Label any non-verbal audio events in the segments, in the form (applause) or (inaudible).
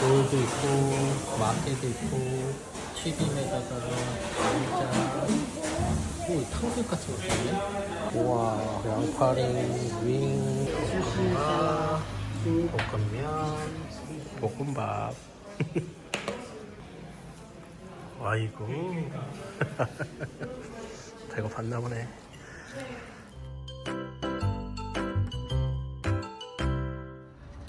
돌도 있고 마개도 있고 튀김에다가 진짜 오 탕수육 같은 거 있네? 우와 양파링 윙 볶음밥 볶음면 볶음밥. (laughs) 아이고. (laughs) 배고팠나 보네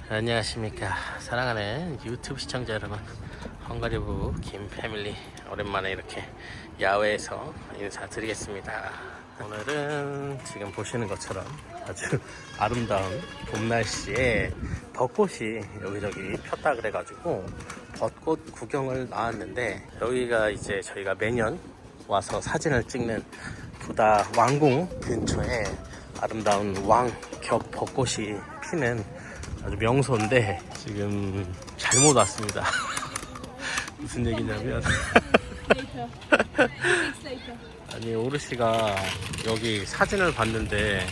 안녕하십니까. 사랑하는 유튜브 시청자 여러분. 헝가리부 김패밀리 오랜만에 이렇게 야외에서 인사드리겠습니다. 오늘은 지금 보시는 것처럼 아주 아름다운 봄 날씨에 벚꽃이 여기저기 폈다 그래가지고 벚꽃 구경을 나왔는데 여기가 이제 저희가 매년 와서 사진을 찍는 부다 왕궁 근처에 아름다운 왕 겹 벚꽃이 피는 아주 명소인데 지금 잘못 왔습니다. (laughs) 무슨 얘기냐면 (laughs) 아니 오르시가 여기 사진을 봤는데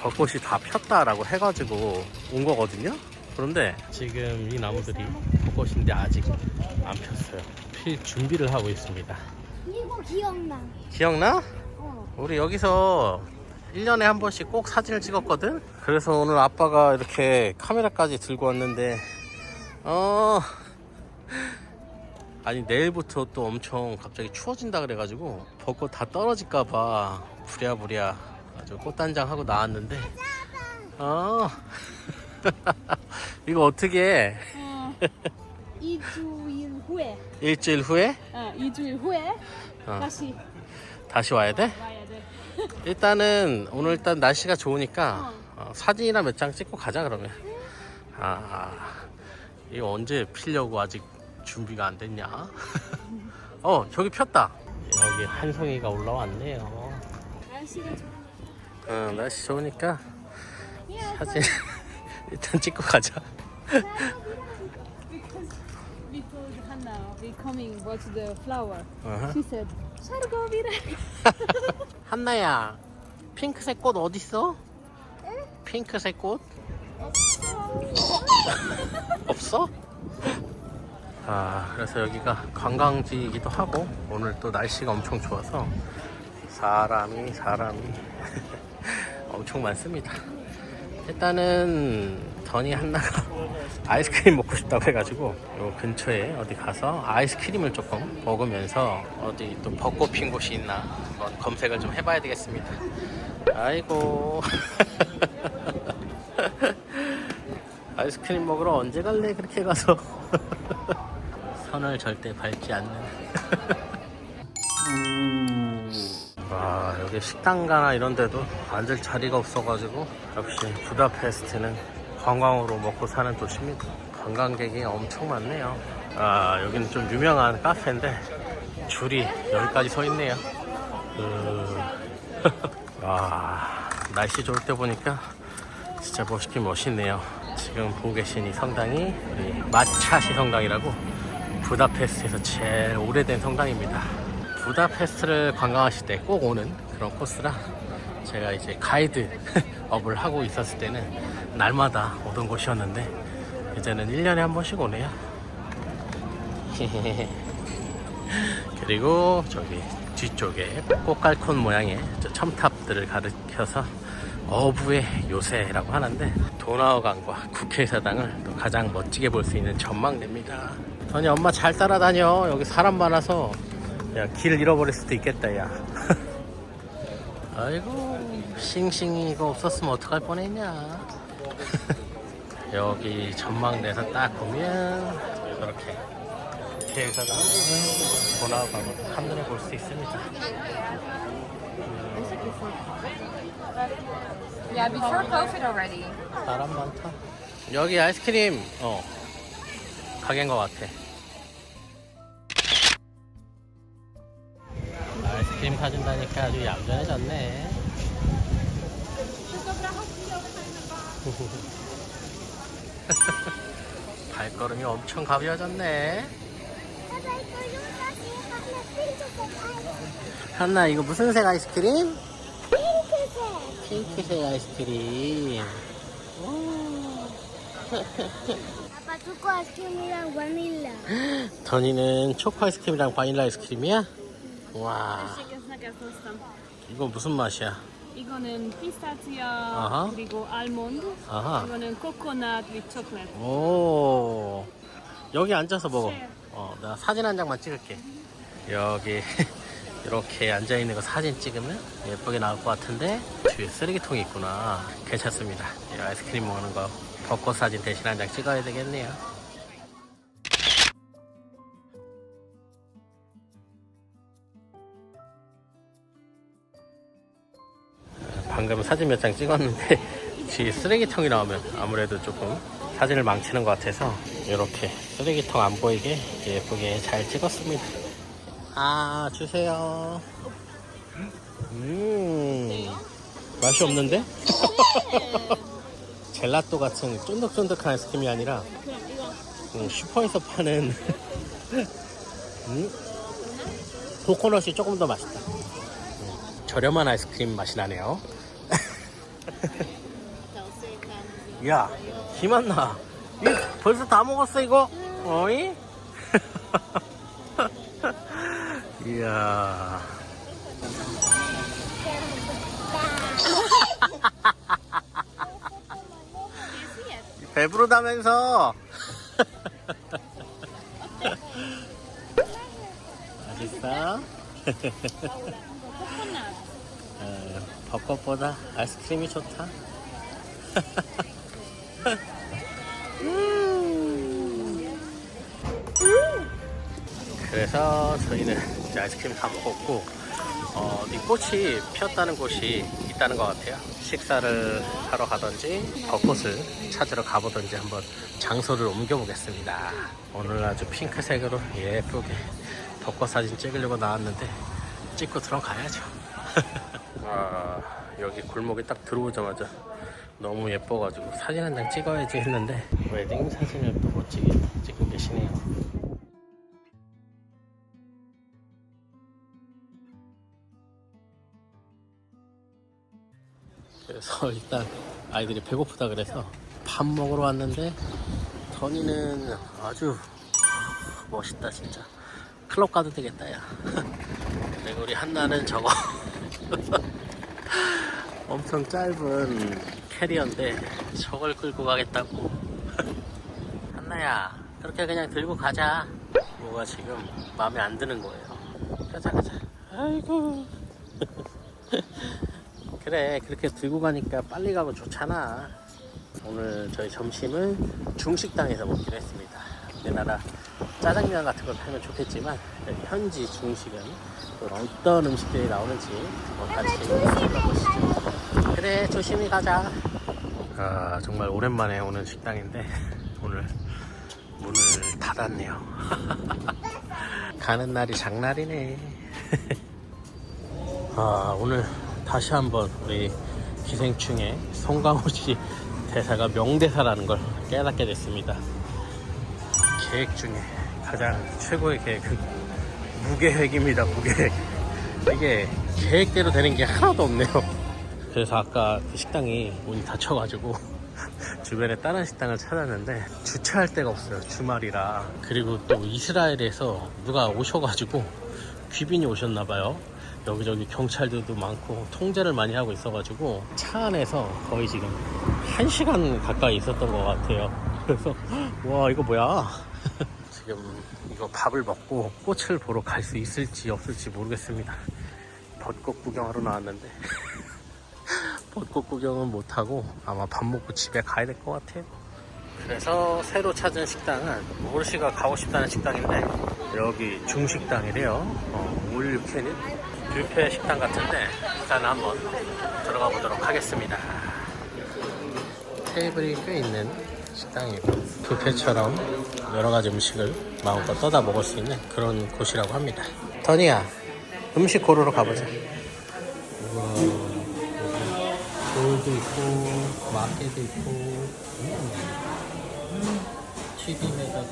벚꽃이 다 폈다라고 해가지고 온 거거든요. 그런데 지금 이 나무들이 벚꽃인데 아직 안 폈어요. 필 준비를 하고 있습니다. 이거 기억나. 기억나? 어. 우리 여기서 1년에 한 번씩 꼭 사진을 찍었거든? 그래서 오늘 아빠가 이렇게 카메라까지 들고 왔는데, 어, 아니, 내일부터 또 엄청 갑자기 추워진다 그래가지고, 벚꽃 다 떨어질까봐 부랴부랴 아주 꽃단장 하고 나왔는데, 어, (laughs) 이거 어떻게 해? 어. 2주일 후에. 일주일 후에 어, 2주일 후에 어. 다시 다시 와야 돼? 와야 돼. 일단은 오늘 일단 날씨가 좋으니까 어, 사진이나 몇 장 찍고 가자 그러면. 아 이거 언제 피려고 아직 준비가 안 됐냐? (laughs) 어 저기 폈다. 여기 한송이가 올라왔네요. 날씨가 좋아. 어, 날씨 좋으니까 사진 (laughs) 일단 찍고 가자. Because (laughs) we told Hannah we coming watch the flower. 어허. She said, 샤르고비라. 한나야 핑크색 꽃 어딨어? 핑크색 꽃? 없어? 아 그래서 여기가 관광지이기도 하고 오늘 또 날씨가 엄청 좋아서 사람이 사람이 (laughs) 엄청 많습니다 일단은 더니 한나가 아이스크림 먹고 싶다고 해가지고 요 근처에 어디 가서 아이스크림을 조금 먹으면서 어디 또 벚꽃 핀 곳이 있나 한번 검색을 좀 해봐야 되겠습니다. 아이고. (laughs) 아이스크림 먹으러 언제 갈래? 그렇게 가서. (laughs) 선을 절대 밟지 않는. (laughs) 와 여기 식당 가나 이런 데도 앉을 자리가 없어가지고 역시 부다페스트는 관광으로 먹고 사는 도시입니다. 관광객이 엄청 많네요. 아 여기는 좀 유명한 카페인데 줄이 여기까지 서 있네요. 그... (laughs) 와 날씨 좋을 때 보니까 진짜 멋있긴 멋있네요. 지금 보고 계신 이 성당이 우리 마차시 성당이라고 부다페스트에서 제일 오래된 성당입니다. 부다페스트를 관광하실 때 꼭 오는 그런 코스라 제가 이제 가이드 (laughs) 업을 하고 있었을 때는 날마다 오던 곳이었는데 이제는 1년에 한 번씩 오네요. (laughs) 그리고 저기 뒤쪽에 꽃갈콘 모양의 저 첨탑들을 가리켜서 어부의 요새라고 하는데 도나우강과 국회의사당을 또 가장 멋지게 볼 수 있는 전망대입니다. 아니 엄마 잘 따라다녀. 여기 사람 많아서 야, 길 잃어버릴 수도 있겠다, 야. (laughs) 아이고, 싱싱이 이거 없었으면 어떡할 뻔했냐. (laughs) 여기 전망대에서 딱 보면 저렇게 계획사가 번화가고 한눈에 볼수 있습니다. Yeah, before COVID already. 사람 많다. 여기 아이스크림, 어, 가게인 것 같아. 아이스크림 사준다니까 아주 얌전해졌네. (laughs) 발걸음이 엄청 가벼워졌네. 한나 이거 무슨 색 아이스크림? 핑크색 아이스크림. 오. 아빠 초코 아이스크림이랑 바닐라. (laughs) 더니는 초코 아이스크림이랑 바닐라 아이스크림이야? 와. 이거 무슨 맛이야? 이거는 피스타치오 아하. 그리고 알몬드. 아하. 이거는 코코넛 with 초콜릿. 오, 여기 앉아서 먹어. 네. 어, 나 사진 한 장만 찍을게. 여기 (laughs) 이렇게 앉아 있는 거 사진 찍으면 예쁘게 나올 것 같은데 뒤에 쓰레기통이 있구나. 괜찮습니다. 이 아이스크림 먹는 거 벚꽃 사진 대신 한 장 찍어야 되겠네요. 방금 사진 몇 장 찍었는데 (laughs) 뒤에 쓰레기통이 나오면 아무래도 조금 사진을 망치는 것 같아서 이렇게 쓰레기통 안 보이게 예쁘게 잘 찍었습니다. 아 주세요. 음 맛이 없는데? (laughs) 젤라또 같은 쫀득쫀득한 아이스크림이 아니라 음, 슈퍼에서 파는 (laughs) 음, 코코넛이 조금 더 맛있다. 음, 저렴한 아이스크림 맛이 나네요. 야, 기만 나. 이 벌써 다 먹었어 이거? 어이? (laughs) 이야. (laughs) 배부르다면서. (laughs) 맛있어? 어, 벚꽃보다 아이스크림이 좋다. (laughs) 그래서 저희는 이제 아이스크림 다 먹었고 어, 이 꽃이 피었다는 곳이 있다는 것 같아요. 식사를 하러 가든지 벚꽃을 찾으러 가보든지 한번 장소를 옮겨보겠습니다. 오늘 아주 핑크색으로 예쁘게 벚꽃 사진 찍으려고 나왔는데 찍고 들어가야죠. (laughs) 아, 여기 골목에 딱 들어오자마자 너무 예뻐가지고 사진 한 장 찍어야지 했는데 웨딩 사진을 또 멋지게 찍고 계시네요. 그래서 일단 아이들이 배고프다 그래서 밥 먹으러 왔는데 더니는 아주 멋있다 진짜. 클럽 가도 되겠다 야. (laughs) 그리고 우리 한나는 저거 (laughs) 엄청 짧은 캐리어인데 저걸 끌고 가겠다고. (laughs) 한나야 그렇게 그냥 들고 가자. 뭐가 지금 마음에 안 드는 거예요? 가자 가자. 아이고. (laughs) 그래 그렇게 들고 가니까 빨리 가면 좋잖아. 오늘 저희 점심은 중식당에서 먹기로 했습니다. 우리나라 짜장면 같은 걸 팔면 좋겠지만 현지 중식은 또 어떤 음식들이 나오는지 한번 같이 살펴보시죠 그래 조심히 가자 아 정말 오랜만에 오는 식당인데 오늘 문을 닫았네요 (laughs) 가는 날이 장날이네 (laughs) 아, 오늘 다시 한번 우리 기생충의 송강호 씨 대사가 명대사라는 걸 깨닫게 됐습니다. 계획 중에 가장 최고의 계획은 무계획입니다, 무계획. 이게 계획대로 되는 게 하나도 없네요. 그래서 아까 그 식당이 문이 닫혀가지고 (laughs) 주변에 다른 식당을 찾았는데 주차할 데가 없어요, 주말이라. 그리고 또 이스라엘에서 누가 오셔가지고 귀빈이 오셨나봐요. 여기저기 경찰들도 많고 통제를 많이 하고 있어가지고 차 안에서 거의 지금 한 시간 가까이 있었던 것 같아요. (laughs) 그래서 와 이거 뭐야? (laughs) 지금 이거 밥을 먹고 꽃을 보러 갈 수 있을지 없을지 모르겠습니다. 벚꽃 구경하러 나왔는데 벚꽃 구경은 못하고 아마 밥 먹고 집에 가야 될 것 같아요. 그래서 새로 찾은 식당은 모르시가 가고 싶다는 식당인데 여기 중식당이래요. 어, 올유캐닛 뷔페 식당 같은데 일단 한번 들어가 보도록 하겠습니다. 테이블이 꽤 있는 식당이고 뷔페처럼 여러 가지 음식을 마음껏 떠다 먹을 수 있는 그런 곳이라고 합니다. 더니야 음식 고르러 가보자. 우와, 돌도 있고 마개도 있고 음. 튀김에다가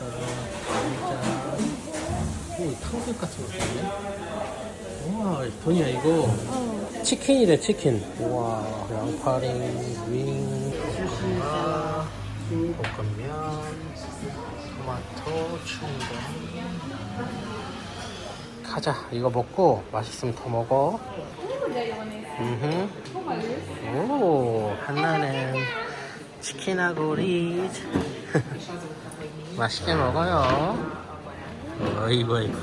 감자 오 탕수육 같은 거 있네 우와 돈이야 이거 치킨이래 치킨 우와 양파링 윙 아, 볶음면, 토마토, 충분. 가자. 이거 먹고 맛있으면 더 먹어. 오, 한나는 치킨하고 리즈. (laughs) 맛있게 먹어요. 어이구, 어이구.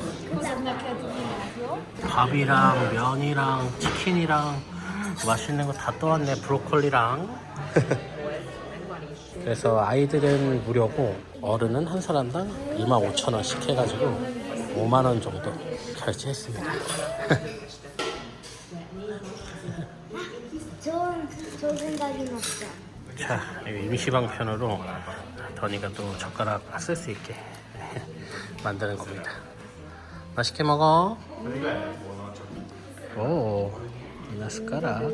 밥이랑 면이랑 치킨이랑 맛있는 거 다 떠왔네. 브로콜리랑. (laughs) 그래서 아이들은 무료고 어른은 한 사람당 25,000원씩 해가지고 5만원 정도 결제했습니다. (laughs) 자, 임시방편으로 더니가 또 젓가락 쓸 수 있게 (laughs) 만드는 겁니다. 맛있게 먹어. 오, 이나 숟가락. (laughs)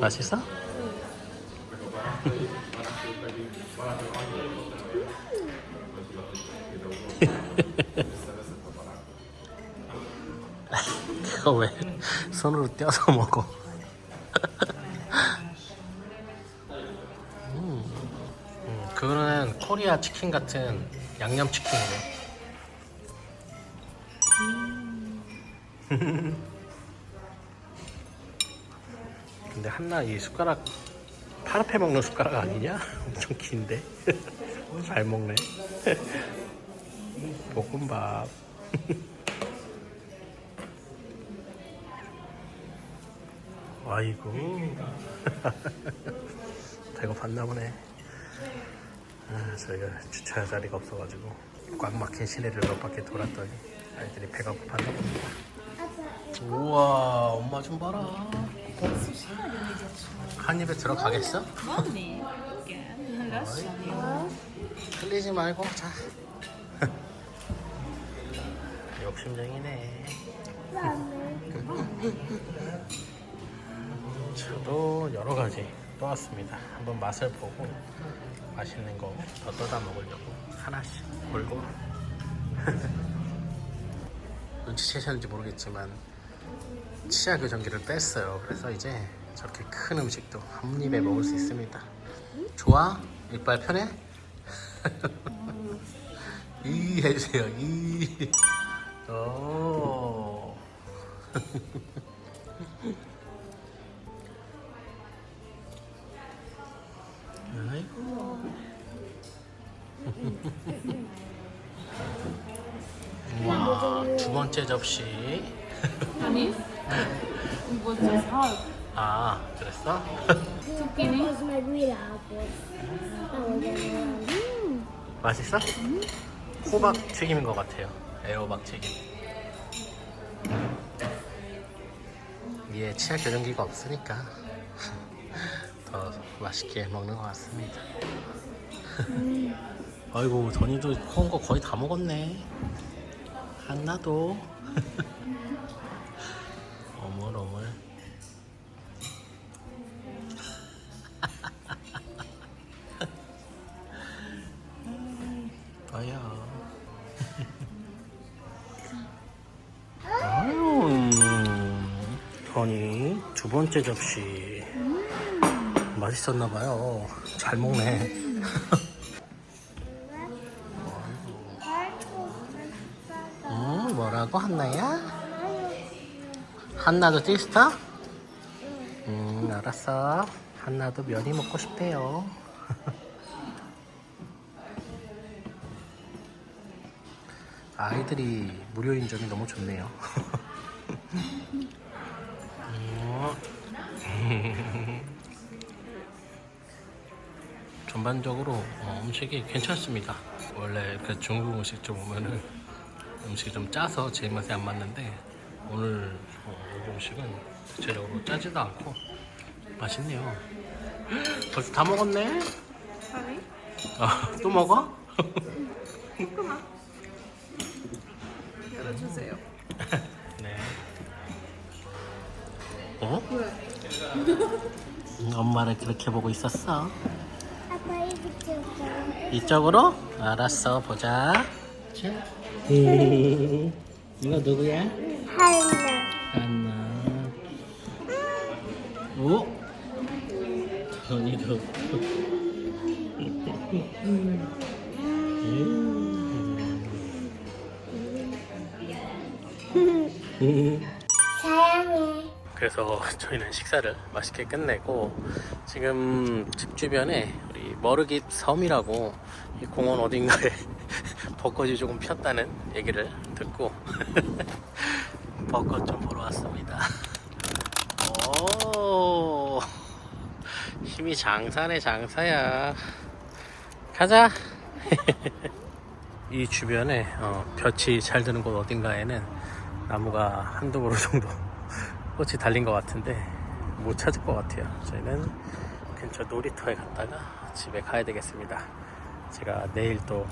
맛있어? (laughs) 그거 왜 손으로 떼어서 먹어? (laughs) 음, 음, 그거는 코리아 치킨 같은 양념 치킨이네. (laughs) 근데 한나 이 숟가락 파르페 먹는 숟가락 아니냐? (laughs) 엄청 긴데 잘 먹네 볶음밥 아이고. (laughs) 배고팠나 보네. 아, 저희가 주차 자리가 없어가지고 꽉 막힌 시내를 몇 바퀴 돌았더니 아이들이 배가 고팠나 봅니다. 우와 엄마 좀 봐라. 한 입에 들어가겠어? 흘리지 말고 자. (laughs) 욕심쟁이네 가지 떠왔습니다 한번 맛을 보고 맛있는 거 더 떠다 먹으려고 하나씩 골고루 (laughs) 눈치채셨는지 모르겠지만 치아 교정기를 뺐어요 그래서 이제 저렇게 큰 음식도 한 입에 먹을 수 있습니다 좋아? 이빨 편해? (laughs) 이 해주세요 이 오. (laughs) 와, 두 번째 접시 아니? 이거 좀 사. 아 그랬어? Tapos, 맛있어? 호박 튀김인 것 같아요. 애호박 튀김. 위에 치아 교정기가 없으니까 (laughs) 더 맛있게 먹는 것 같습니다. 아이고 전이도 커온 거 거의 다 먹었네. 한나도 (laughs) 어물어물. (laughs) 아야. 아유, 더니 두 번째 접시 맛있었나봐요. 잘 먹네. (laughs) 음, 뭐라고 한나야? 한나도 띠스타? 음, 알았어. 한나도 면이 먹고 싶대요. (laughs) 아이들이 무료인 점이 너무 좋네요. 음. (laughs) 전반적으로 어, 음식이 괜찮습니다. 원래 그 중국 음식점 오면은 음식이 좀 짜서 제 입맛에 안 맞는데 오늘 어, 이 음식은 대체적으로 짜지도 않고 맛있네요. (gasps) 벌써 다 먹었네? 아니? 아, 또 먹어? 열어주세요. (laughs) 네. 어? 응, 엄마를 그렇게 보고 있었어. Itu coba? 이쪽으로? 알았어, 보자. 자. 이거 누구야? 하나. 안나. 오? 전이도. 그래서 저희는 식사를 맛있게 끝내고 지금 집 주변에 우리 머르깃 섬이라고 이 공원 어딘가에 벚꽃이 조금 폈다는 얘기를 듣고 (laughs) 벚꽃 좀 보러 왔습니다. 오 힘이 장사네 장사야. 가자. (laughs) 이 주변에 어, 볕이 잘 드는 곳 어딘가에는 나무가 한두 그루 정도 (laughs) 꽃이 달린 것 같은데 못 찾을 것 같아요. 저희는 근처 놀이터에 갔다가 집에 가야 되겠습니다. 제가 내일 또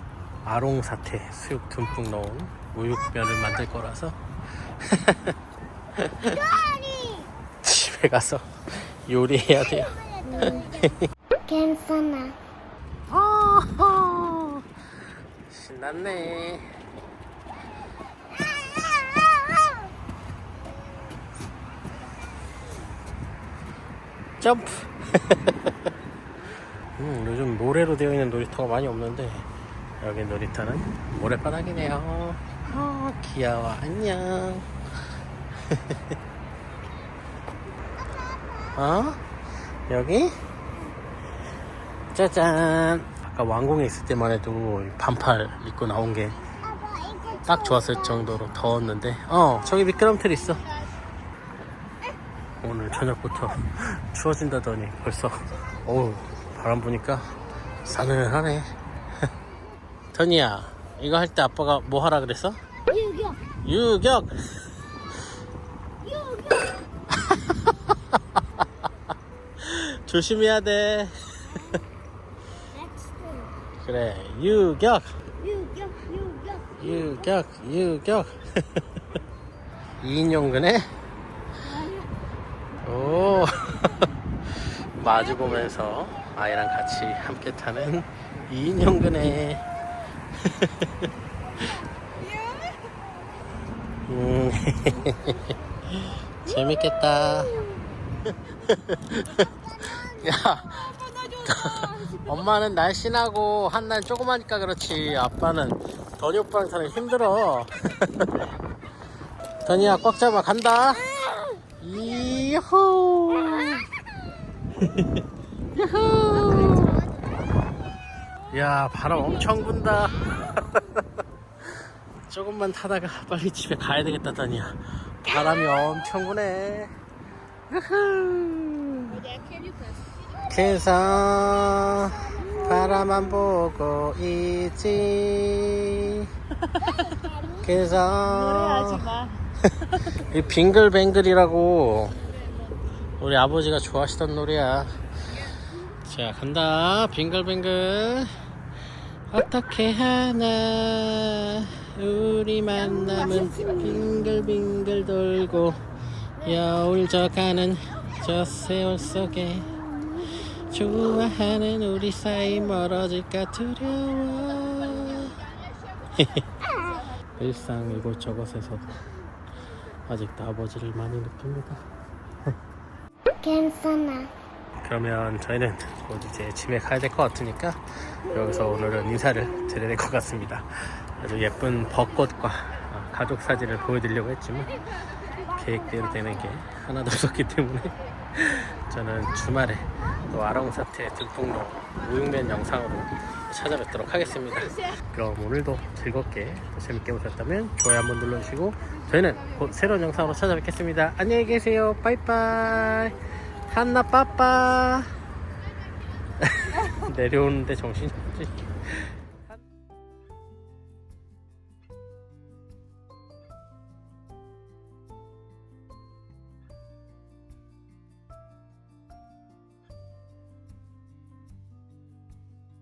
아롱사태 수육 듬뿍 넣은 우육면을 만들 거라서 집에 가서 요리해야 돼요. (laughs) 괜찮아. 신났네. 점프. (laughs) 음, 요즘 모래로 되어 있는 놀이터가 많이 없는데 여기 놀이터는 모래바닥이네요. 아, 귀여워. 안녕. (laughs) 어? 여기? 짜잔. 아까 왕궁에 있을 때만 해도 반팔 입고 나온 게 딱 좋았을 정도로 더웠는데, 어, 저기 미끄럼틀 있어. 오늘 저녁부터 (laughs) 추워진다더니 벌써, 어우, 바람 부니까 싸늘하네. 터니야, 이거 할 때 아빠가 뭐 하라 그랬어? 유격. 유격! (laughs) 조심해야 돼. 그래, 유격! 유격. 유격. 유격, 유격. (laughs) 2인용 그네? 오. (laughs) 마주 보면서 아이랑 같이 함께 타는 2인용 그네. 음. (laughs) 재밌겠다. (laughs) 야. (laughs) 엄마는 날씬하고 한 날 조그마니까 그렇지. 아빠는 더니 오빠랑 타는 힘들어. 더니야 꽉 잡아. 간다. 이호. 야호. 야 바람 엄청 분다 조금만 타다가 (laughs) 빨리 집에 가야 되겠다 더니야. 바람이 엄청 부네. 그래서 바라만 보고 있지. 그래서 이 빙글뱅글이라고 우리 아버지가 좋아하시던 노래야. 자 간다. 빙글뱅글. 어떻게 하나 우리 만남은 빙글빙글 돌고 여울 져가는 저 세월 속에 좋아하는 우리 사이 멀어질까 두려워 (laughs) 일상 이곳 저곳에서 아직도 아버지를 많이 느낍니다 괜찮아. 그러면 저희는 곧 이제 집에 가야 될 것 같으니까 여기서 오늘은 인사를 드려야 될 것 같습니다. 아주 예쁜 벚꽃과 어, 가족 사진을 보여드리려고 했지만 계획대로 되는 게 하나도 없었기 때문에 (laughs) 저는 주말에 또 아롱사태 넣은 우육면 영상으로 찾아뵙도록 하겠습니다. 그럼 오늘도 즐겁게 또 재밌게 보셨다면 좋아요 한번 눌러주시고 저희는 곧 새로운 영상으로 찾아뵙겠습니다. 안녕히 계세요. 빠이빠이. 한나 빠빠. (laughs) 내려오는데 정신이 없지.